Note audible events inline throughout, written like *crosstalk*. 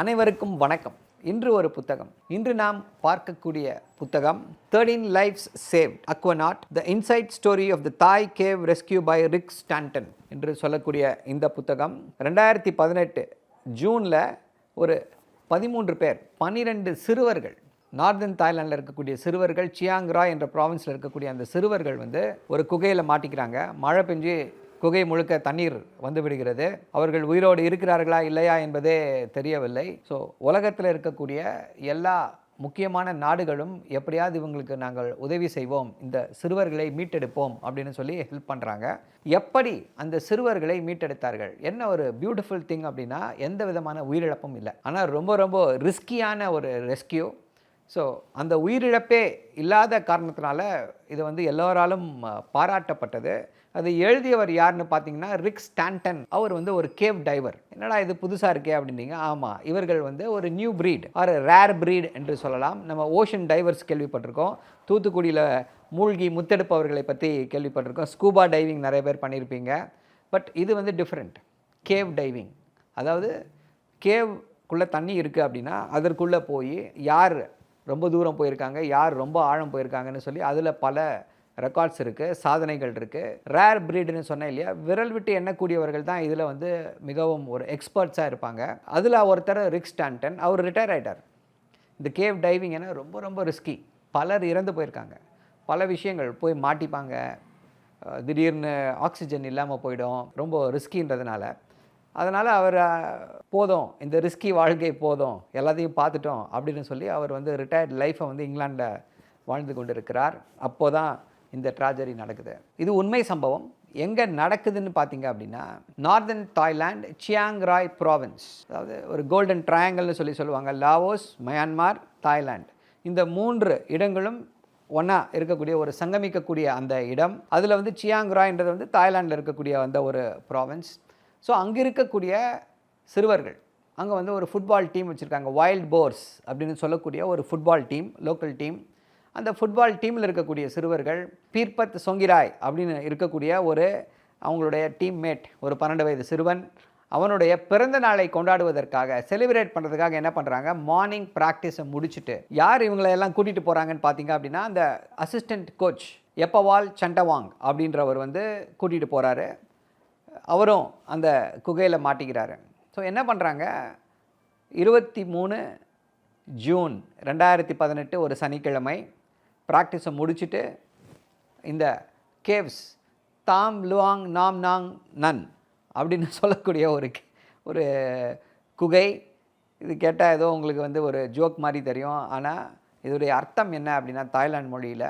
அனைவருக்கும் வணக்கம். இன்று ஒரு புத்தகம். இன்று நாம் பார்க்கக்கூடிய புத்தகம் thirteen lives save aquanaut the inside story of the Thai cave rescue by Rick Stanton என்று சொல்லக்கூடிய இந்த புத்தகம். ரெண்டாயிரத்தி பதினெட்டு ஜூனில் ஒரு பதிமூன்று பேர் பன்னிரெண்டு சிறுவர்கள் நார்தன் தாய்லாண்டில் இருக்கக்கூடிய சிறுவர்கள் சியாங்ரா என்ற ப்ராவின்ஸில் இருக்கக்கூடிய அந்த சிறுவர்கள் வந்து ஒரு குகையில் மாட்டிக்கிறாங்க. மழை பெஞ்சு குகை முழுக்க தண்ணீர் வந்து விடுகிறது. அவர்கள் உயிரோடு இருக்கிறார்களா இல்லையா என்பதே தெரியவில்லை. ஸோ உலகத்தில் இருக்கக்கூடிய எல்லா முக்கியமான நாடுகளும் எப்படியாவது இவங்களுக்கு நாங்கள் உதவி செய்வோம். இந்த சிறுவர்களை மீட்டெடுப்போம் அப்படின்னு சொல்லி ஹெல்ப் பண்ணுறாங்க எப்படி அந்த சிறுவர்களை மீட்டெடுத்தார்கள்? என்ன ஒரு பியூட்டிஃபுல் திங் அப்படின்னா எந்த விதமான உயிரிழப்பும் இல்லை. ஆனால் ரொம்ப ரொம்ப ரிஸ்கியான ஒரு ரெஸ்கியூ ஸோ அந்த உயிரிழப்பே இல்லாத காரணத்தினால இது வந்து எல்லோராலும் பாராட்டப்பட்டது. அது எழுதியவர் யாருன்னு பார்த்தீங்கன்னா ரிக் ஸ்டாண்டன். அவர் வந்து ஒரு கேவ் டைவர் என்னடா இது புதுசாக இருக்கே அப்படின்னீங்க. ஆமாம் இவர்கள் வந்து ஒரு new breed or rare breed என்று சொல்லலாம். நம்ம ஓஷன் டைவர்ஸ் கேள்விப்பட்டிருக்கோம். தூத்துக்குடியில் மூழ்கி முத்தெடுப்பவர்களை பற்றி கேள்விப்பட்டிருக்கோம். ஸ்கூபா டைவிங் நிறைய பேர் பண்ணியிருப்பீங்க. பட் இது வந்து டிஃப்ரெண்ட் கேவ் டைவிங் அதாவது கேவ்க்குள்ளே தண்ணி இருக்குது அப்படின்னா அதற்குள்ளே போய் யார் ரொம்ப தூரம் போயிருக்காங்க யார் ரொம்ப ஆழம் போயிருக்காங்கன்னு சொல்லி அதில் பல ரெக்கார்ட்ஸ் இருக்குது சாதனைகள் இருக்குது ரேர் பிரீடுன்னு சொன்னேன் இல்லையா? விரல் விட்டு எண்ணக்கூடியவர்கள் தான் இதில் வந்து மிகவும் ஒரு எக்ஸ்பர்ட்ஸாக இருப்பாங்க. அதில் ஒருத்தர் ரிக் ஸ்டாண்டன் அவர் ரிட்டையர் ஆகிட்டார் இந்த கேவ் டைவிங் ரொம்ப ரொம்ப ரிஸ்கி பலர் இறந்து போயிருக்காங்க. பல விஷயங்கள் போய் மாட்டிப்பாங்க. திடீர்னு ஆக்சிஜன் இல்லாமல் போயிடும். ரொம்ப ரிஸ்கின்றதுனால அதனால் அவர் போதும். இந்த ரிஸ்கி வாழ்க்கை போதும். எல்லாத்தையும் பார்த்துட்டோம் அப்படின்னு சொல்லி அவர் வந்து ரிட்டையர்ட் லைஃப்பை வந்து இங்கிலாண்டில் வாழ்ந்து கொண்டிருக்கிறார். அப்போ தான் இந்த ட்ராஜடி நடக்குது. இது உண்மை சம்பவம். எங்கே நடக்குதுன்னு பார்த்தீங்க அப்படின்னா northern Thailand Chiang Rai province அதாவது ஒரு கோல்டன் ட்ரையாங்கல்னு சொல்லி சொல்லுவாங்க. லாவோஸ் மயான்மார் தாய்லாந்து இந்த மூன்று இடங்களும் ஒன்றா இருக்கக்கூடிய ஒரு சங்கமிக்கக்கூடிய அந்த இடம். அதில் வந்து சியாங் ராய்ன்றது வந்து தாய்லாண்டில் இருக்கக்கூடிய அந்த ஒரு ப்ராவின்ஸ் ஸோ அங்கே இருக்கக்கூடிய சிறுவர்கள் அங்கே வந்து ஒரு ஃபுட்பால் டீம் வச்சுருக்காங்க. வைல்ட் போர்ஸ் அப்படின்னு சொல்லக்கூடிய ஒரு ஃபுட்பால் டீம் லோக்கல் டீம் அந்த ஃபுட்பால் டீமில் இருக்கக்கூடிய சிறுவர்கள் பீர்பத் சொங்கிராய் அப்படின்னு இருக்கக்கூடிய ஒரு அவங்களுடைய டீம்மேட் ஒரு பன்னெண்டு வயது சிறுவன் அவனுடைய பிறந்த நாளை கொண்டாடுவதற்காக செலிப்ரேட் பண்ணுறதுக்காக என்ன பண்ணுறாங்க மார்னிங் ப்ராக்டிஸை முடிச்சுட்டு யார் இவங்களை எல்லாம் கூட்டிகிட்டு போகிறாங்கன்னு பார்த்தீங்க அப்படின்னா அந்த அசிஸ்டன்ட் கோச் எப்பவால் சண்டவாங் அப்படின்றவர் வந்து கூட்டிகிட்டு போகிறாரு அவரும் அந்த குகையில் மாட்டிக்கிறாரு. ஸோ என்ன பண்ணுறாங்க இருபத்தி மூணு ஜூன் ரெண்டாயிரத்தி பதினெட்டு ஒரு சனிக்கிழமை ப்ராக்டிஸை முடிச்சுட்டு இந்த கேவ்ஸ் தாம் லுவாங் நாம் நாங் நன் அப்படின்னு *laughs* சொல்லக்கூடிய ஒரு ஒரு குகை. இது கேட்டால் ஏதோ உங்களுக்கு வந்து ஒரு ஜோக் மாதிரி தெரியும். ஆனால் இதோடைய அர்த்தம் என்ன அப்படின்னா தாய்லாந்து மொழியில்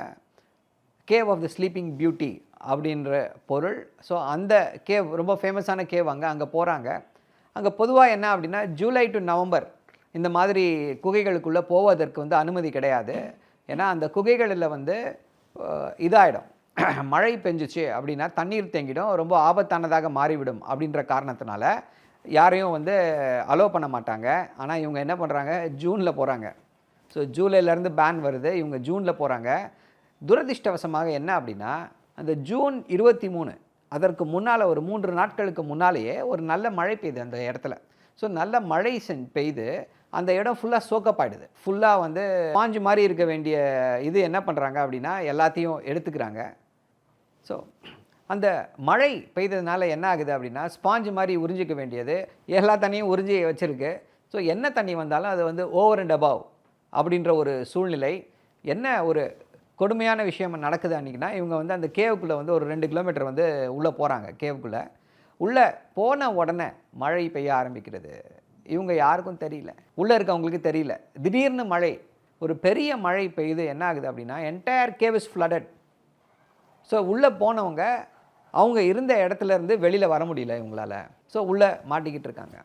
cave of the sleeping beauty அப்படின்ற பொருள். ஸோ அந்த கேவ் ரொம்ப ஃபேமஸான கேவ் அங்கே அங்கே போகிறாங்க அங்கே பொதுவாக என்ன அப்படின்னா ஜூலை டு நவம்பர் இந்த மாதிரி குகைகளுக்குள்ளே போவதற்கு வந்து அனுமதி கிடையாது. ஏன்னா அந்த குகைகளில் வந்து இதாகிடும் *clears throat* மழை பெஞ்சிச்சு அப்படின்னா தண்ணீர் தேங்கிடும் ரொம்ப ஆபத்தானதாக மாறிவிடும் அப்படின்ற காரணத்தினால யாரையும் வந்து அலோவ் பண்ண மாட்டாங்க. ஆனால் இவங்க என்ன பண்ணுறாங்க ஜூனில் போகிறாங்க ஸோ ஜூலைலேருந்து பேன் வருது. இவங்க ஜூனில் போகிறாங்க துரதிர்ஷ்டவசமாக என்ன அப்படின்னா அந்த ஜூன் இருபத்தி மூணு அதற்கு முன்னால் ஒரு மூன்று நாட்களுக்கு முன்னாலேயே ஒரு நல்ல மழை பெய்யுது அந்த இடத்துல. ஸோ நல்ல மழை சென் பெய்து அந்த இடம் ஃபுல்லாக சோக்கப் ஆகிடுது ஃபுல்லாக வந்து பாஞ்சு மாதிரி இருக்க வேண்டிய இது என்ன பண்ணுறாங்க அப்படின்னா எல்லாத்தையும் எடுத்துக்கிறாங்க. ஸோ அந்த மழை பெய்ததுனால என்ன ஆகுது அப்படின்னா ஸ்பாஞ்சு மாதிரி உறிஞ்சிக்க வேண்டியது எல்லா தண்ணியும் உறிஞ்சி வச்சுருக்கு. ஸோ என்ன தண்ணி வந்தாலும் அது வந்து ஓவர் அண்ட் அபவ் அப்படின்ற ஒரு சூழ்நிலை. என்ன ஒரு கொடுமையான விஷயம் நடக்குது அன்றைக்கினா இவங்க வந்து அந்த கேவுக்குள்ளே வந்து ஒரு ரெண்டு கிலோமீட்டர் வந்து உள்ளே போகிறாங்க கேவுக்குள்ளே. உள்ளே போன உடனே மழை பெய்ய ஆரம்பிக்கிறது. இவங்க யாருக்கும் தெரியல. உள்ளே இருக்கவங்களுக்கு தெரியல. திடீர்னு மழை ஒரு பெரிய மழை பெய்யுது என்ன ஆகுது அப்படின்னா entire cave is flooded so உள்ளே போனவங்க அவங்க இருந்த இடத்துல இருந்து வெளியில் வர முடியல இவங்களால. ஸோ உள்ளே மாட்டிக்கிட்டு இருக்காங்க.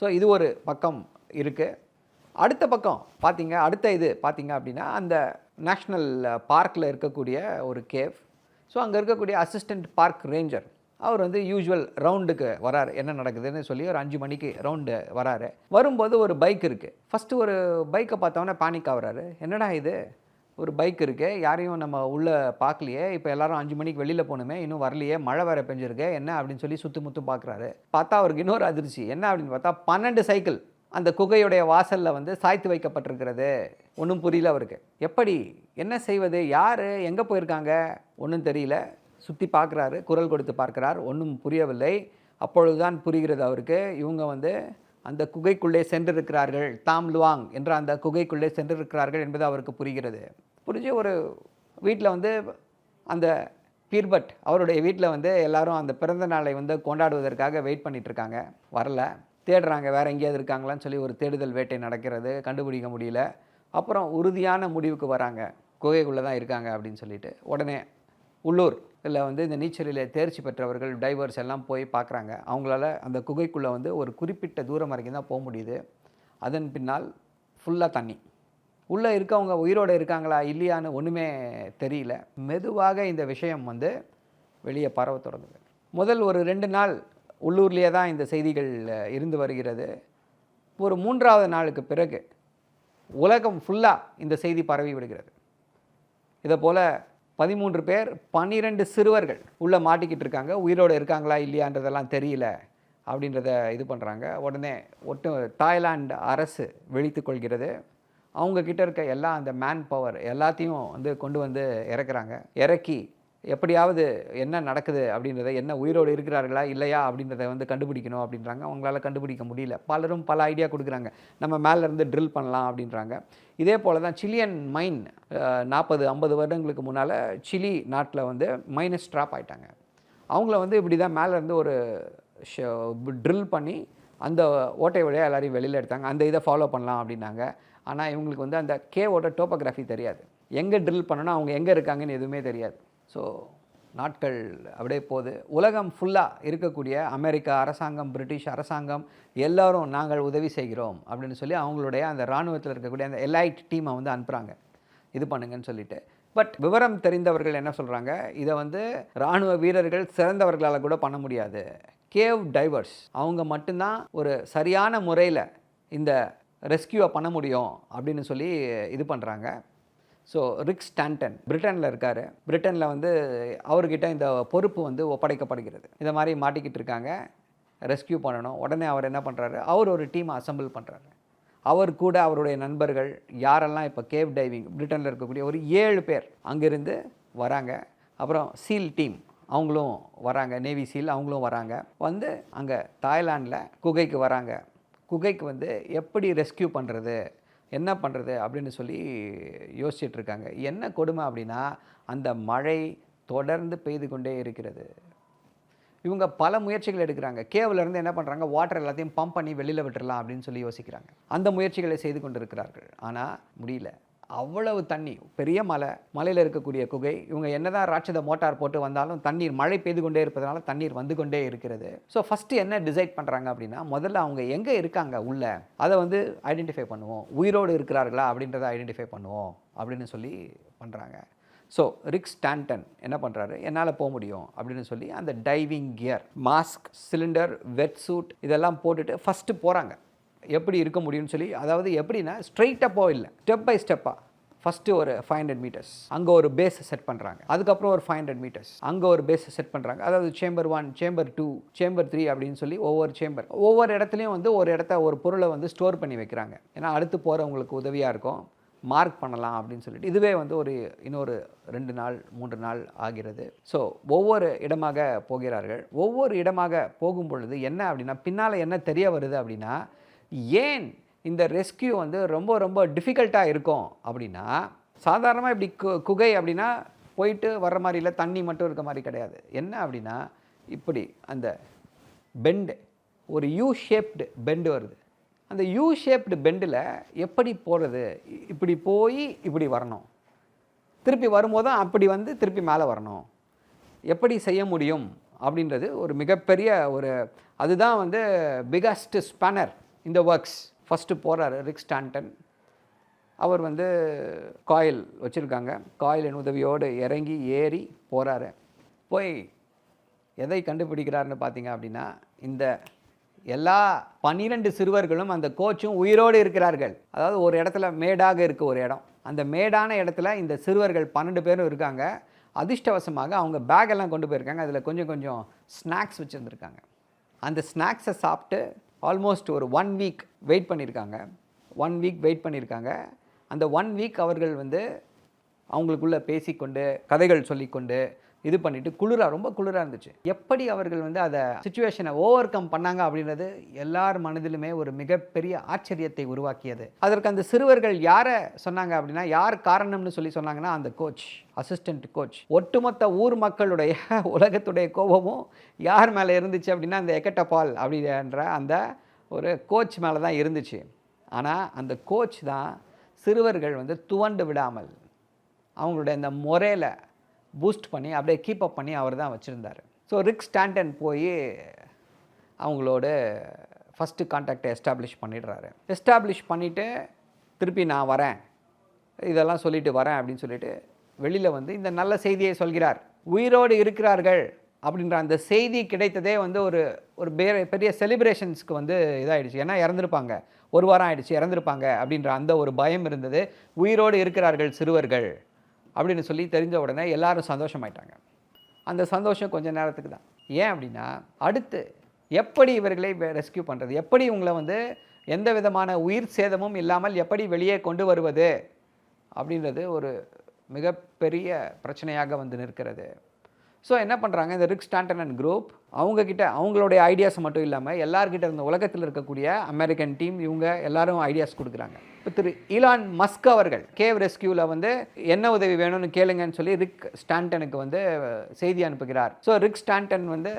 ஸோ இது ஒரு பக்கம் இருக்குது அடுத்த பக்கம் பார்த்தீங்க அடுத்த இது பார்த்தீங்க அப்படின்னா அந்த நேஷ்னல் uh, பார்க்கில் இருக்கக்கூடிய ஒரு கேவ் ஸோ அங்கே இருக்கக்கூடிய அசிஸ்டன்ட் பார்க் ரேஞ்சர் அவர் வந்து யூஸ்வல் ரவுண்டுக்கு வராரு. என்ன நடக்குதுன்னு சொல்லி ஒரு அஞ்சு மணிக்கு ரவுண்டு வராரு. வரும்போது ஒரு பைக் இருக்குது ஃபஸ்ட்டு ஒரு பைக்கை பார்த்தோன்னே பேனிக் ஆகுறாரு. என்னடா இது? ஒரு பைக் இருக்குது யாரையும் நம்ம உள்ளே பார்க்கலையே. இப்போ எல்லாரும் அஞ்சு மணிக்கு வெளியில் போகணுமே. இன்னும் வரலையே. மழை வேறு பெஞ்சிருக்கு. என்ன அப்படின்னு சொல்லி சுற்று முத்து பார்க்குறாரு. பார்த்தா அவருக்கு இன்னொரு அதிர்ச்சி. என்ன அப்படின்னு பார்த்தா பன்னெண்டு சைக்கிள் அந்த குகையுடைய வாசலில் வந்து சாய்த்து வைக்கப்பட்டிருக்கிறது. ஒன்றும் புரியல அவருக்கு. எப்படி? என்ன செய்வது? யார்? எங்கே போயிருக்காங்க? ஒன்றும் தெரியல. சுற்றி பார்க்குறாரு குரல் கொடுத்து பார்க்கிறார். ஒன்றும் புரியவில்லை. அப்பொழுதுதான் புரிகிறது அவருக்கு இவங்க வந்து அந்த குகைக்குள்ளே சென்றிருக்கிறார்கள் தாம் லுவாங் என்ற அந்த குகைக்குள்ளே சென்றிருக்கிறார்கள் என்பது அவருக்கு புரிகிறது. புரிஞ்சு ஒரு வீட்டில் வந்து அந்த பீர்பட் அவருடைய வீட்டில் வந்து எல்லாரும் அந்த பிறந்த நாளை வந்து கொண்டாடுவதற்காக வெயிட் பண்ணிகிட்ருக்காங்க இருக்காங்க. வரல. தேடுறாங்க வேறு எங்கேயாவது இருக்காங்களான்னு சொல்லி ஒரு தேடுதல் வேட்டை நடக்கிறது கண்டுபிடிக்க முடியல. அப்புறம் உறுதியான முடிவுக்கு வராங்க. குகைக்குள்ளே தான் இருக்காங்க அப்படின்னு சொல்லிட்டு. உடனே உள்ளூர் இல்லை வந்து இந்த நீச்சலில் தேர்ச்சி பெற்றவர்கள் டைவர்ஸ் எல்லாம் போய் பார்க்குறாங்க. அவங்களால அந்த குகைக்குள்ளே வந்து ஒரு குறிப்பிட்ட தூரம் வரைக்கும் தான் போக முடியுது. அதன் பின்னால் ஃபுல்லாக தண்ணி. உள்ளே இருக்கவங்க உயிரோடு இருக்காங்களா இல்லையான்னு ஒன்றுமே தெரியல. மெதுவாக இந்த விஷயம் வந்து வெளியே பரவ தொடங்குது. முதல் ஒரு ரெண்டு நாள் உள்ளூர்லேயே தான் இந்த செய்திகள் இருந்து வருகிறது. ஒரு மூன்றாவது நாளுக்கு பிறகு உலகம் ஃபுல்லாக இந்த செய்தி பரவி விடுகிறது. இதை போல் பதிமூன்று பேர் பன்னிரெண்டு சிறுவர்கள் உள்ளே மாட்டிக்கிட்டு இருக்காங்க. உயிரோடு இருக்காங்களா இல்லையான்றதெல்லாம் தெரியல அப்படின்றத இது பண்ணுறாங்க உடனே ஒட்டு தாய்லாந்து அரசு விழித்துக் கொள்கிறது. அவங்கக்கிட்ட இருக்க எல்லா அந்த மேன் பவர் எல்லாத்தையும் வந்து கொண்டு வந்து இறக்குறாங்க. இறக்கி எப்படியாவது என்ன நடக்குது அப்படின்றத என்ன உயிரோடு இருக்கிறார்களா இல்லையா அப்படின்றத வந்து கண்டுபிடிக்கணும் அப்படின்றாங்க. அவங்களால கண்டுபிடிக்க முடியல. பலரும் பல ஐடியா கொடுக்குறாங்க. நம்ம மேலேருந்து ட்ரில் பண்ணலாம் அப்படின்றாங்க. இதே போல் தான் சிலியன் மைன் நாற்பது ஐம்பது வருடங்களுக்கு முன்னால் சிலி நாட்டில் வந்து மைனஸ் ட்ராப் ஆகிட்டாங்க அவங்கள வந்து இப்படி தான் மேலேருந்து ஒரு ட்ரில் பண்ணி அந்த ஓட்டை வழியாக எல்லாரையும் வெளியில் எடுத்தாங்க. அந்த இதை ஃபாலோ பண்ணலாம் அப்படின்னாங்க. ஆனால் இவங்களுக்கு வந்து அந்த கேவோட டோப்போகிராஃபி தெரியாது. எங்கே ட்ரில் பண்ணணும் அவங்க எங்கே இருக்காங்கன்னு எதுவுமே தெரியாது. ஸோ நாட்கள் அப்படியே போகுது. உலகம் ஃபுல்லாக இருக்கக்கூடிய அமெரிக்கா அரசாங்கம் பிரிட்டிஷ் அரசாங்கம் எல்லோரும் நாங்கள் உதவி செய்கிறோம் அப்படின்னு சொல்லி அவங்களுடைய அந்த இராணுவத்தில் இருக்கக்கூடிய அந்த எலைட் டீமை வந்து அனுப்புகிறாங்க இது பண்ணுங்கன்னு சொல்லிட்டு. பட் விவரம் தெரிந்தவர்கள் என்ன சொல்கிறாங்க இதை வந்து இராணுவ வீரர்கள் சிறந்தவர்களால் கூட பண்ண முடியாது. கேவ் டைவர்ஸ் அவங்க மட்டும்தான் ஒரு சரியான முறையில் இந்த ரெஸ்கியூவை பண்ண முடியும் அப்படின்னு சொல்லி இது பண்ணுறாங்க ஸோ ரிக் ஸ்டாண்டன் பிரிட்டனில் இருக்கார். பிரிட்டனில் வந்து அவர்கிட்ட இந்த பொறுப்பு வந்து ஒப்படைக்கப்படுகிறது. இந்த மாதிரி மாட்டிக்கிட்டு இருக்காங்க. ரெஸ்கியூ பண்ணணும். உடனே அவர் என்ன பண்ணுறாரு அவர் ஒரு டீமை அசம்பிள் பண்ணுறாரு அவர் கூட அவருடைய நண்பர்கள் யாரெல்லாம் இப்போ கேவ் டைவிங் பிரிட்டனில் இருக்கக்கூடிய ஒரு ஏழு பேர் அங்கேருந்து வராங்க. அப்புறம் சீல் டீம் அவங்களும் வராங்க. நேவி சீல் அவங்களும் வராங்க. வந்து அங்கே தாய்லாண்டில் குகைக்கு வராங்க. குகைக்கு வந்து எப்படி ரெஸ்கியூ பண்ணுறது என்ன பண்ணுறது அப்படின்னு சொல்லி யோசிச்சுட்டு இருக்காங்க என்ன கொடுமை அப்படின்னா அந்த மழை தொடர்ந்து பெய்து கொண்டே இருக்கிறது. இவங்க பல முயற்சிகள் எடுக்கிறாங்க. கேவிலருந்து என்ன பண்ணுறாங்க வாட்டர் எல்லாத்தையும் பம்ப் பண்ணி வெளியில் விட்டுறலாம் அப்படின்னு சொல்லி யோசிக்கிறாங்க. அந்த முயற்சிகளை செய்து கொண்டிருக்கிறார்கள். ஆனால் முடியல. அவ்வளவு தண்ணி பெரிய மலை மலையில் இருக்கக்கூடிய குகை இவங்க என்னதான் ராட்சத மோட்டார் போட்டு வந்தாலும் தண்ணீர் மழை பெய்து கொண்டே இருப்பதனால தண்ணீர் வந்து கொண்டே இருக்கிறது. ஸோ ஃபஸ்ட்டு என்ன டிசைட் பண்ணுறாங்க அப்படின்னா முதல்ல அவங்க எங்கே இருக்காங்க உள்ள அதை வந்து ஐடென்டிஃபை பண்ணுவோம். உயிரோடு இருக்கிறார்களா அப்படின்றத ஐடென்டிஃபை பண்ணுவோம் அப்படின்னு சொல்லி பண்ணுறாங்க ஸோ ரிக் ஸ்டாண்டன் என்ன பண்ணுறாரு என்னால் போக முடியும் அப்படின்னு சொல்லி அந்த diving gear mask cylinder wetsuit இதெல்லாம் போட்டுட்டு ஃபஸ்ட்டு போகிறாங்க எப்படி இருக்க முடியும்னு சொல்லி அதாவது எப்படின்னா ஸ்ட்ரைட்டாக இல்லை ஸ்டெப் பை ஸ்டெப்பாக ஃபஸ்ட்டு ஒரு ஃபைவ் ஹண்ட்ரட் மீட்டர்ஸ் அங்கே ஒரு பேஸ் செட் பண்ணுறாங்க அதுக்கப்புறம் ஒரு ஃபைவ் ஹண்ட்ரட் மீட்டர்ஸ் அங்கே ஒரு பேஸ் செட் பண்ணுறாங்க அதாவது chamber one chamber two chamber three அப்படின்னு சொல்லி ஒவ்வொரு சேம்பர் ஒவ்வொரு இடத்துலையும் வந்து ஒரு இடத்த ஒரு பொருளை வந்து ஸ்டோர் பண்ணி வைக்கிறாங்க. ஏன்னா அடுத்து போகிறவங்களுக்கு உதவியாக இருக்கும். மார்க் பண்ணலாம் அப்படின்னு சொல்லிட்டு. இதுவே வந்து ஒரு இன்னொரு ரெண்டு நாள் மூன்று நாள் ஆகிறது. ஸோ ஒவ்வொரு இடமாக போகிறார்கள். ஒவ்வொரு இடமாக போகும் பொழுது என்ன அப்படின்னா பின்னால் என்ன தெரிய வருது அப்படின்னா ஏன் இந்த ரெஸ்கியூ வந்து ரொம்ப ரொம்ப டிஃபிகல்ட்டாக இருக்கும் அப்படின்னா சாதாரணமாக இப்படி கு குகை அப்படின்னா போயிட்டு வர்ற மாதிரி இல்லை தண்ணி மட்டும் இருக்க மாதிரி கிடையாது. என்ன அப்படின்னா இப்படி அந்த பெண்டு ஒரு யூ ஷேப்டு பெண்டு வருது. அந்த யூ ஷேப்டு பெண்டில் எப்படி போகிறது இப்படி போய் இப்படி வரணும். திருப்பி வரும்போது அப்படி வந்து திருப்பி மேலே வரணும். எப்படி செய்ய முடியும் அப்படின்றது ஒரு மிகப்பெரிய ஒரு அதுதான் வந்து பிகஸ்ட் ஸ்பேனர் இந்த ஒர்க்ஸ் ஃபஸ்ட்டு போகிறாரு ரிக் ஸ்டாண்டன் அவர் வந்து காயில் வச்சுருக்காங்க. காயிலின் உதவியோடு இறங்கி ஏறி போகிறாரு போய் எதை கண்டுபிடிக்கிறாருன்னு பார்த்தீங்க அப்படின்னா இந்த எல்லா பன்னிரெண்டு சிறுவர்களும் அந்த கோச்சும் உயிரோடு இருக்கிறார்கள். அதாவது ஒரு இடத்துல மேடாக இருக்குது ஒரு இடம். அந்த மேடான இடத்துல இந்த சிறுவர்கள் பன்னெண்டு பேரும் இருக்காங்க. அதிர்ஷ்டவசமாக அவங்க பேக் எல்லாம் கொண்டு போயிருக்காங்க. அதில் கொஞ்சம் கொஞ்சம் ஸ்நாக்ஸ் வச்சுருந்துருக்காங்க. அந்த ஸ்நாக்ஸை சாப்பிட்டு ஆல்மோஸ்ட் ஒரு ஒன் வீக் வெயிட் பண்ணியிருக்காங்க ஒன் வீக் வெயிட் பண்ணியிருக்காங்க அந்த ஒன் வீக் அவர்கள் வந்து அவங்களுக்குள்ளே பேசிக்கொண்டு கதைகள் சொல்லிக்கொண்டு இது பண்ணிட்டு குளிராக ரொம்ப குளிராக இருந்துச்சு. எப்படி அவர்கள் வந்து அதை சுச்சுவேஷனை ஓவர் கம் பண்ணாங்க அப்படின்றது எல்லார் மனதிலுமே ஒரு மிகப்பெரிய ஆச்சரியத்தை உருவாக்கியது. அதற்கு அந்த சிறுவர்கள் யாரை சொன்னாங்க அப்படின்னா யார் காரணம்னு சொல்லி சொன்னாங்கன்னா அந்த கோச் அசிஸ்டன்ட் கோச் ஒட்டுமொத்த ஊர் மக்களுடைய உலகத்துடைய கோபமும் யார் மேலே இருந்துச்சு அப்படின்னா அந்த எக்கட்டபால் அப்படின்ற அந்த ஒரு கோச் மேலே தான் இருந்துச்சு. ஆனால் அந்த கோச் தான் சிறுவர்கள் வந்து துவண்டு விடாமல் அவங்களுடைய அந்த முறையில் பூஸ்ட் பண்ணி அப்படியே கீப் அப் பண்ணி அவர் தான் வச்சுருந்தார். ஸோ ரிக் ஸ்டாண்டன் போய் அவங்களோட ஃபஸ்ட்டு காண்டாக்டை எஸ்டாப்ளிஷ் பண்ணிடுறாரு. எஸ்டாப்ளிஷ் பண்ணிவிட்டு திருப்பி நான் வரேன். இதெல்லாம் சொல்லிட்டு வரேன் அப்படின்னு சொல்லிட்டு வெளியில் வந்து இந்த நல்ல செய்தியை சொல்கிறார். உயிரோடு இருக்கிறார்கள் அப்படின்ற அந்த செய்தி கிடைத்ததே வந்து ஒரு ஒரு பெரிய செலிப்ரேஷன்ஸ்க்கு வந்து இதாகிடுச்சு ஏன்னா இறந்துருப்பாங்க. ஒரு வாரம் ஆயிடுச்சு இறந்துருப்பாங்க அப்படின்ற அந்த ஒரு பயம் இருந்தது. உயிரோடு இருக்கிறார்கள் சிறுவர்கள். அப்படின்னு சொல்லி தெரிஞ்ச உடனே எல்லாரும் சந்தோஷமாயிட்டாங்க. அந்த சந்தோஷம் கொஞ்ச நேரத்துக்கு தான். ஏன் அப்படின்னா அடுத்து எப்படி இவர்களை ரெஸ்க்யூ பண்ணுறது எப்படி இவங்களை வந்து எந்த விதமான உயிர் சேதமும் இல்லாமல் எப்படி வெளியே கொண்டு வருவது? அப்படின்றது ஒரு மிகப்பெரிய பிரச்சனையாக வந்து நிற்கிறது. ஸோ என்ன பண்ணுறாங்க இந்த ரிக் ஸ்டாண்டன் அண்ட் குரூப் அவங்கக்கிட்ட அவங்களுடைய ஐடியாஸ் மட்டும் இல்லாமல் எல்லார்கிட்ட இருந்த உலகத்தில் இருக்கக்கூடிய அமெரிக்கன் டீம் இவங்க எல்லாரும் ஐடியாஸ் கொடுக்குறாங்க. திரு ஈலான் மஸ்க் அவர்கள் கேவ் ரெஸ்கியூவில் வந்து என்ன உதவி வேணும்னு கேளுங்கன்னு சொல்லி ரிக் ஸ்டாண்டனுக்கு வந்து செய்தி அனுப்புகிறார். ஸோ ரிக் ஸ்டாண்டன் வந்து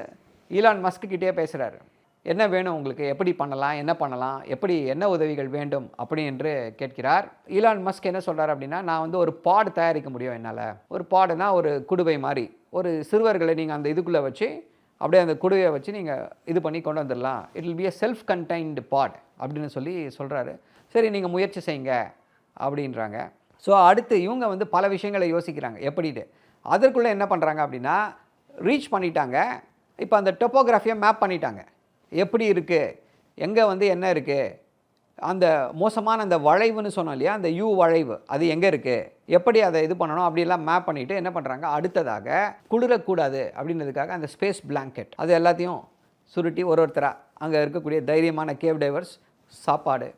ஈலான் மஸ்க் கிட்டே பேசுகிறாரு என்ன வேணும் உங்களுக்கு? எப்படி பண்ணலாம்? என்ன பண்ணலாம்? எப்படி என்ன உதவிகள் வேண்டும்? அப்படி என்று கேட்கிறார். ஈலான் மஸ்க் என்ன சொல்கிறார் அப்படின்னா நான் வந்து ஒரு பாடு தயாரிக்க முடியும் என்னால். ஒரு பாடுனா ஒரு குடுவை மாதிரி ஒரு சிறுவர்களை நீங்கள் அந்த இதுக்குள்ளே வச்சு அப்படியே அந்த குடுவையை வச்சு நீங்கள் இது பண்ணி கொண்டு வந்துடலாம் it will be a self contained pod அப்படின்னு சொல்லி சொல்கிறாரு சரி நீங்கள் முயற்சி செய்யுங்க அப்படின்றாங்க. ஸோ அடுத்து இவங்க வந்து பல விஷயங்களை யோசிக்கிறாங்க. எப்படிட்டு அதற்குள்ளே என்ன பண்ணுறாங்க அப்படின்னா ரீச் பண்ணிட்டாங்க. இப்போ அந்த டொப்போகிராஃபியை மேப் பண்ணிட்டாங்க. எப்படி இருக்குது எங்கே வந்து என்ன இருக்குது அந்த மோசமான அந்த வளைவுன்னு சொன்னோம் இல்லையா? அந்த யூ வளைவு. அது எங்கே இருக்குது எப்படி அதை இது பண்ணணும்? அப்படியெல்லாம் மேப் பண்ணிவிட்டு என்ன பண்ணுறாங்க அடுத்ததாக குளிரக்கூடாது அப்படின்றதுக்காக அந்த ஸ்பேஸ் பிளாங்கெட் அது எல்லாத்தையும் சுருட்டி ஒரு ஒருத்தராக அங்கே இருக்கக்கூடிய தைரியமான கேவ் டைவர்ஸ் சாப்பாடு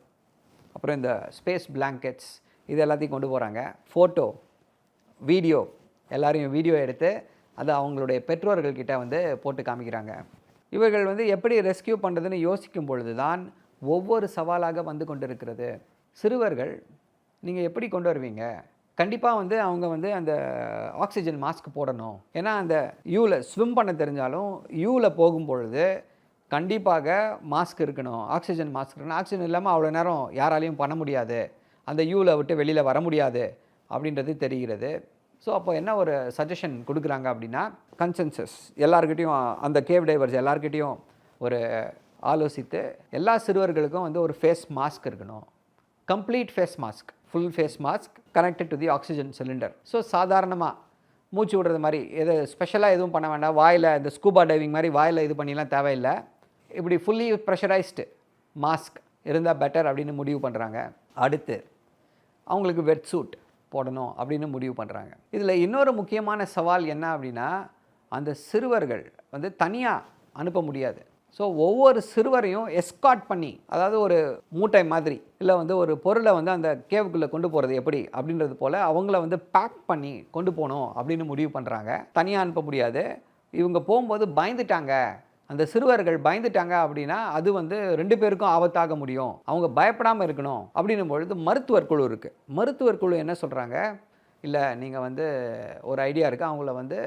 அப்புறம் இந்த ஸ்பேஸ் பிளாங்கெட்ஸ் இது எல்லாத்தையும் கொண்டு போகிறாங்க ஃபோட்டோ வீடியோ எல்லாரையும் வீடியோ எடுத்து அதை அவங்களுடைய பெற்றோர்கள்கிட்ட வந்து போட்டு காமிக்கிறாங்க. இவர்கள் வந்து எப்படி ரெஸ்கியூ பண்ணுறதுன்னு யோசிக்கும் பொழுது தான் ஒவ்வொரு சவாலாக வந்து கொண்டிருக்கிறது. சிறுவர்கள் நீங்கள் எப்படி கொண்டு வருவீங்க? கண்டிப்பாக வந்து அவங்க வந்து அந்த ஆக்சிஜன் மாஸ்க் போடணும். ஏன்னா அந்த யூவில் ஸ்விம் பண்ண தெரிஞ்சாலும் யூவில் போகும் பொழுது கண்டிப்பாக மாஸ்க் இருக்கணும் ஆக்சிஜன் மாஸ்க் இருக்கணும். ஆக்சிஜன் இல்லாமல் அவ்வளோ நேரம் யாராலையும் பண்ண முடியாது. அந்த யூவில் விட்டு வெளியில் வர முடியாது அப்படின்றது தெரிகிறது. ஸோ அப்போ என்ன ஒரு சஜஷன் கொடுக்குறாங்க அப்படின்னா கன்சென்சஸ் எல்லாருக்கிட்டேயும் அந்த கேவ் டைவர்ஸ் எல்லாருக்கிட்டேயும் ஒரு ஆலோசித்து எல்லா சிறுவர்களுக்கும் வந்து ஒரு ஃபேஸ் மாஸ்க் இருக்கணும். Complete face mask full face mask connected to the oxygen cylinder so சாதாரணமாக மூச்சு விடுறது மாதிரி எது ஸ்பெஷலாக எதுவும் பண்ண வேண்டாம். வாயில் இந்த ஸ்கூபா டைவிங் மாதிரி வாயில் இது பண்ணிலாம் தேவையில்லை. இப்படி ஃபுல்லி ப்ரெஷரைஸ்டு மாஸ்க் இருந்தால் பெட்டர் அப்படின்னு முடிவு பண்ணுறாங்க அடுத்து அவங்களுக்கு வெட் சூட் போடணும் அப்படின்னு முடிவு பண்ணுறாங்க இதில் இன்னொரு முக்கியமான சவால் என்ன அப்படின்னா அந்த சிறுவர்கள் வந்து தனியாக அனுப்ப முடியாது. ஸோ ஒவ்வொரு சிறுவரையும் எஸ்காட் பண்ணி அதாவது ஒரு மூட்டை மாதிரி இல்லை வந்து ஒரு பொருளை வந்து அந்த கேவுக்குள்ளே கொண்டு போகிறது எப்படி அப்படின்றது போல் அவங்கள வந்து பேக் பண்ணி கொண்டு போகணும் அப்படின்னு முடிவு பண்ணுறாங்க தனியாக அனுப்ப முடியாது. இவங்க போகும்போது பயந்துட்டாங்க. அந்த சிறுவர்கள் பயந்துட்டாங்க அப்படின்னா அது வந்து ரெண்டு பேருக்கும் ஆபத்தாக முடியும். அவங்க பயப்படாமல் இருக்கணும் அப்படின்னும் பொழுது மருத்துவர் குழு இருக்குது மருத்துவர் குழு என்ன சொல்கிறாங்க இல்லை நீங்கள் வந்து ஒரு ஐடியா இருக்குது அவங்கள வந்து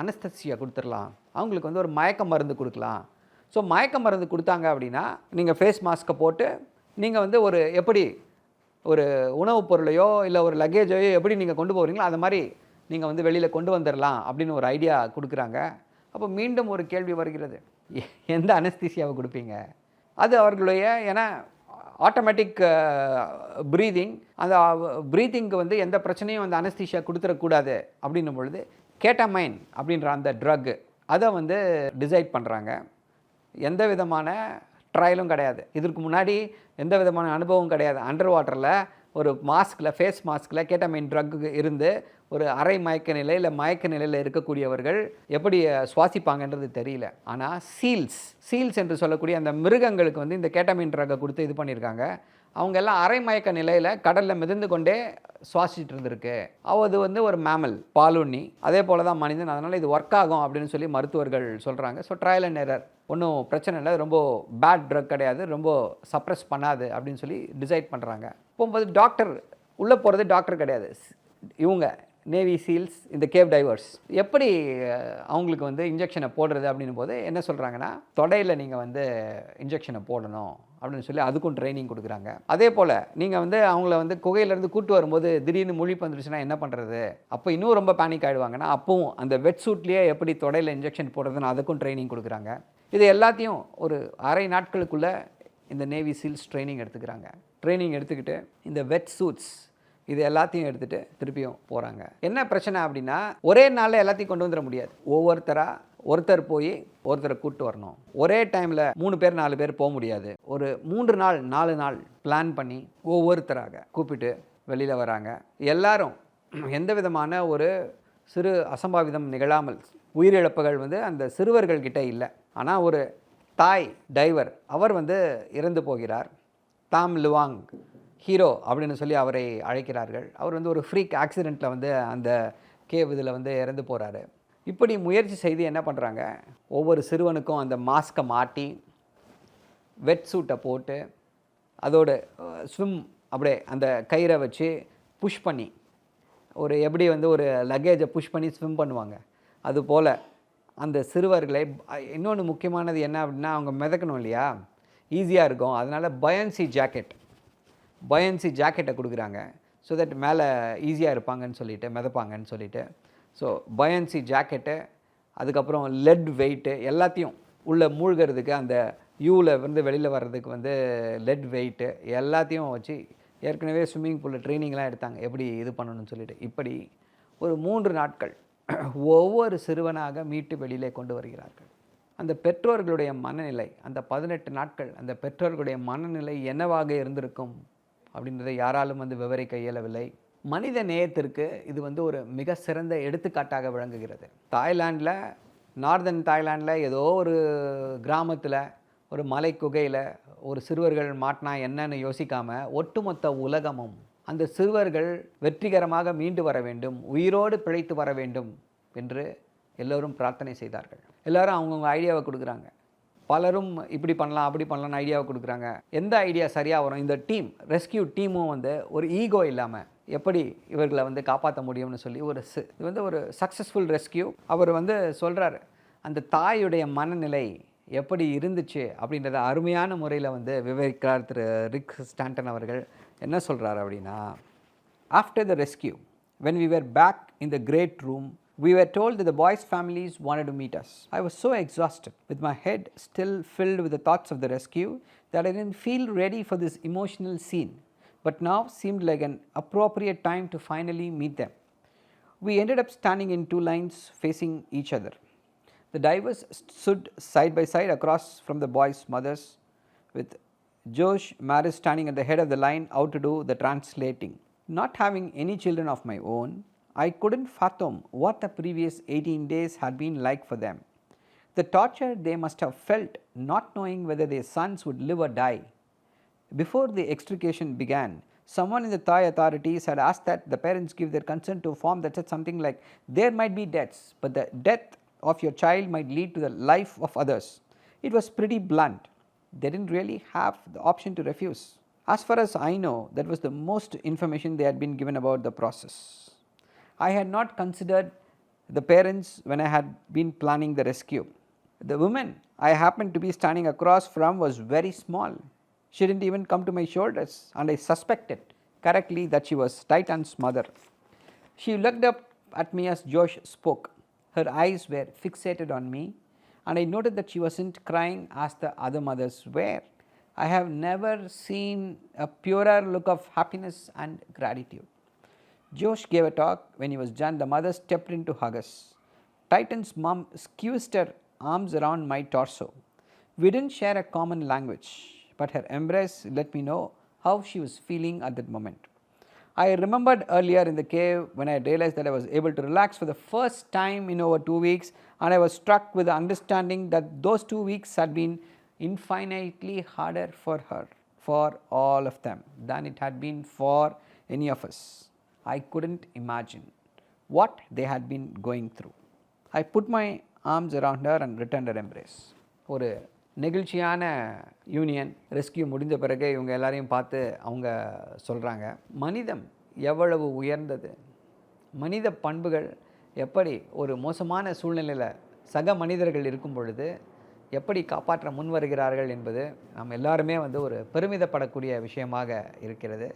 அனஸ்தசியா கொடுத்துடலாம். அவங்களுக்கு வந்து ஒரு மயக்க மருந்து கொடுக்கலாம். ஸோ மயக்க மருந்து கொடுத்தாங்க அப்படின்னா நீங்கள் ஃபேஸ் மாஸ்க்கை போட்டு நீங்கள் வந்து ஒரு எப்படி ஒரு உணவுப் பொருளையோ இல்லை ஒரு லக்கேஜையோ எப்படி நீங்கள் கொண்டு போகிறீங்களோ அது மாதிரி நீங்கள் வந்து வெளியில் கொண்டு வந்துடலாம் அப்படின்னு ஒரு ஐடியா கொடுக்குறாங்க. அப்போ மீண்டும் ஒரு கேள்வி வருகிறது. எ- எந்த அனஸ்தீசியாவை கொடுப்பீங்க? அது அவர்களுடைய ஏன்னா ஆட்டோமேட்டிக் ப்ரீதிங் அந்த ப்ரீத்திங்க்கு வந்து எந்த பிரச்சனையும் அந்த அனஸ்தீஷியா கொடுத்துடக்கூடாது அப்படின்னும் பொழுது கேட்டமைன் அப்படின்ற அந்த ட்ரக் அதை வந்து டிசைட் பண்ணுறாங்க எந்த விதமான ட்ரையலும் கிடையாது. இதற்கு முன்னாடி எந்த விதமான அனுபவம் கிடையாது. அண்டர் வாட்டரில் ஒரு மாஸ்கில் ஃபேஸ் மாஸ்கில் கேட்டமைன் ட்ரக்கு இருந்து ஒரு அரை மயக்க நிலை இல்லை மயக்க நிலையில் இருக்கக்கூடியவர்கள் எப்படி சுவாசிப்பாங்கன்றது தெரியல. ஆனால் சீல்ஸ் சீல்ஸ் என்று சொல்லக்கூடிய அந்த மிருகங்களுக்கு வந்து இந்த கேட்டமைன் ட்ரக்கை கொடுத்து இது பண்ணியிருக்காங்க. அவங்க எல்லாம் அரை மயக்க நிலையில் கடலில் மிதந்து கொண்டே சுவாசிச்சுட்டு இருந்திருக்கு. அது வந்து ஒரு மேமல் பாலுண்ணி. அதே போல தான் மனிதன். அதனால் இது ஒர்க் ஆகும் அப்படின்னு சொல்லி மருத்துவர்கள் சொல்கிறாங்க ஸோ ட்ரையல் அண்ட் எரர் ஒன்றும் பிரச்சனை இல்லை. ரொம்ப பேட் ட்ரக் கிடையாது. ரொம்ப சப்ரஸ் பண்ணாது அப்படின்னு சொல்லி டிசைட் பண்ணுறாங்க போகும்போது டாக்டர் உள்ளே போகிறது டாக்டர் கிடையாது. இவங்க நேவி சீல்ஸ் இந்த கேவ் டைவர்ஸ் எப்படி அவங்களுக்கு வந்து இன்ஜெக்ஷனை போடுறது அப்படின்னும் போது என்ன சொல்கிறாங்கன்னா தொடையில் நீங்கள் வந்து இன்ஜெக்ஷனை போடணும் அப்படின்னு சொல்லி அதுக்கும் ட்ரைனிங் கொடுக்குறாங்க. அதே போல் நீங்கள் வந்து அவங்கள வந்து குகையிலேருந்து கூட்டு வரும்போது திடீர்னு மொழி வந்துருச்சுன்னா என்ன பண்ணுறது அப்போ இன்னும் ரொம்ப பேனிக் ஆகிடுவாங்கன்னா அப்பவும் அந்த வெட் சூட்லேயே எப்படி தொடையில் இன்ஜெக்ஷன் போடுறதுன்னு அதுக்கும் ட்ரைனிங் கொடுக்குறாங்க. இது எல்லாத்தையும் ஒரு அரை நாட்களுக்குள்ளே இந்த நேவி சீல்ஸ் ட்ரைனிங் எடுத்துக்கிறாங்க. ட்ரைனிங் எடுத்துக்கிட்டு இந்த வெட் சூட்ஸ் இது எல்லாத்தையும் எடுத்துகிட்டு திருப்பியும் போகிறாங்க என்ன பிரச்சனை அப்படின்னா ஒரே நாளில் எல்லாத்தையும் கொண்டு வந்துட முடியாது. ஒவ்வொருத்தராக ஒருத்தர் போய் ஒருத்தரை கூப்பிட்டு வரணும். ஒரே டைமில் மூணு பேர் நாலு பேர் போக முடியாது. ஒரு மூன்று நாள் நாலு நாள் பிளான் பண்ணி ஒவ்வொருத்தராக கூப்பிட்டு வெளியில் வராங்க. எல்லாரும் எந்த விதமான ஒரு சிறு அசம்பாவிதம் நிகழாமல் உயிரிழப்புகள் வந்து அந்த சிறுவர்கள் கிட்டே இல்லை. ஆனால் ஒரு தாய் டைவர் அவர் வந்து இறந்து போகிறார். தாம் லுவாங் ஹீரோ அப்படின்னு சொல்லி அவரை அழைக்கிறார்கள். அவர் வந்து ஒரு ஃப்ரீக் ஆக்சிடெண்ட்டில் வந்து அந்த கேவ் இதில் வந்து இறந்து போகிறாரு இப்படி முயற்சி செய்து என்ன பண்ணுறாங்க ஒவ்வொரு சிறுவனுக்கும் அந்த மாஸ்க்கை மாட்டி வெட் சூட்டை போட்டு அதோட ஸ்விம் அப்படியே அந்த கயிறை வச்சு புஷ் பண்ணி ஒரு எப்படி வந்து ஒரு லக்கேஜை புஷ் பண்ணி ஸ்விம் பண்ணுவாங்க. அதுபோல் அந்த சிறுவர்களை இன்னொன்று முக்கியமானது என்ன அப்படின்னா அவங்க மிதக்கணும் இல்லையா? ஈஸியாக இருக்கும். அதனால் பயான்சி ஜாக்கெட் பயன்சி ஜாக்கெட்டை கொடுக்குறாங்க. ஸோ தட் மேலே ஈஸியாக இருப்பாங்கன்னு சொல்லிட்டு மிதப்பாங்கன்னு சொல்லிட்டு. ஸோ பயன்சி ஜாக்கெட்டு அதுக்கப்புறம் லெட் வெயிட்டு எல்லாத்தையும் உள்ளே மூழ்கிறதுக்கு அந்த யூவில் வந்து வெளியில் வர்றதுக்கு வந்து லெட் வெயிட்டு எல்லாத்தையும் வச்சு ஏற்கனவே ஸ்விம்மிங் பூலில் ட்ரைனிங்லாம் எடுத்தாங்க. எப்படி இது பண்ணணும்னு சொல்லிட்டு. இப்படி ஒரு மூன்று நாட்கள் ஒவ்வொரு சிறுவனாக மீட்டு வெளியிலே கொண்டு வருகிறார்கள். அந்த பெற்றோர்களுடைய மனநிலை அந்த பதினெட்டு நாட்கள் அந்த பெற்றோர்களுடைய மனநிலை என்னவாக இருந்திருக்கும்? அப்படின்றத யாராலும் வந்து விவரிக்க இயலவில்லை மனித நேயத்திற்கு இது வந்து ஒரு மிக சிறந்த எடுத்துக்காட்டாக விளங்குகிறது. தாய்லாண்டில் நார்தன் தாய்லாண்டில் ஏதோ ஒரு கிராமத்தில் ஒரு மலை குகையில் ஒரு சிறுவர்கள் மாட்டினா என்னன்னு யோசிக்காமல் ஒட்டுமொத்த உலகமும் அந்த சிறுவர்கள் வெற்றிகரமாக மீண்டு வர வேண்டும் உயிரோடு பிழைத்து வர வேண்டும் என்று எல்லோரும் பிரார்த்தனை செய்தார்கள். எல்லோரும் அவங்கவுங்க ஐடியாவை கொடுக்குறாங்க. பலரும் இப்படி பண்ணலாம் அப்படி பண்ணலாம்னு ஐடியாவை கொடுக்குறாங்க. எந்த ஐடியா சரியாக வரும்? இந்த டீம் ரெஸ்கியூ டீமும் வந்து ஒரு ஈகோ இல்லாமல் எப்படி இவர்களை வந்து காப்பாற்ற முடியும்னு சொல்லி ஒரு இது வந்து ஒரு சக்ஸஸ்ஃபுல் ரெஸ்கியூ அவர் வந்து சொல்கிறாரு அந்த தாயுடைய மனநிலை எப்படி இருந்துச்சு அப்படின்றத அருமையான முறையில் வந்து விவரிக்கிறார் திரு ரிக் ஸ்டாண்டன் அவர்கள். என்ன சொல்கிறார் அப்படின்னா after the rescue when we were back in the great room we were told that the boys' families wanted to meet us. I was so exhausted, with my head still filled with the thoughts of the rescue, that I didn't feel ready for this emotional scene, but now seemed like an appropriate time to finally meet them. We ended up standing in two lines facing each other. The divers stood side by side across from the boys' mothers, with Josh Maris standing at the head of the line out to do the translating. Not having any children of my own, I couldn't fathom what the previous 18 days had been like for them. The torture they must have felt not knowing whether their sons would live or die. Before the extrication began, someone in the Thai authorities had asked that the parents give their consent to a form that said something like, There might be deaths, but the death of your child might lead to the life of others. It was pretty blunt. They didn't really have the option to refuse. As far as I know, that was the most information they had been given about the process. I had not considered the parents when I had been planning the rescue. The woman I happened to be standing across from was very small. She didn't even come to my shoulders, and I suspected correctly that she was Titan's mother. She looked up at me as Josh spoke. Her eyes were fixated on me, and I noted that she wasn't crying as the other mothers were. I have never seen a purer look of happiness and gratitude. Josh gave a talk. When he was done, the mother stepped in to hug us. Titan's mom squeezed her arms around my torso. We didn't share a common language, but her embrace let me know how she was feeling at that moment. I remembered earlier in the cave when I realized that I was able to relax for the first time in over two weeks, and I was struck with the understanding that those two weeks had been infinitely harder for her, for all of them, than it had been for any of us. I couldn't imagine what they had been going through. I put my arms around her and returned her embrace. ஒரு நெகிழ்ச்சியான union rescue முடிந்த பிறகு இவங்க எல்லாரையும் பார்த்து அவங்க சொல்கிறாங்க மனிதம் எவ்வளவு உயர்ந்தது மனித பண்புகள் எப்படி ஒரு மோசமான சூழ்நிலையில் சக மனிதர்கள் இருக்கும் பொழுது எப்படி காப்பாற்ற முன் வருகிறார்கள் என்பது நாம் எல்லாருமே வந்து ஒரு பெருமிதப்படக்கூடிய விஷயமாக இருக்கிறது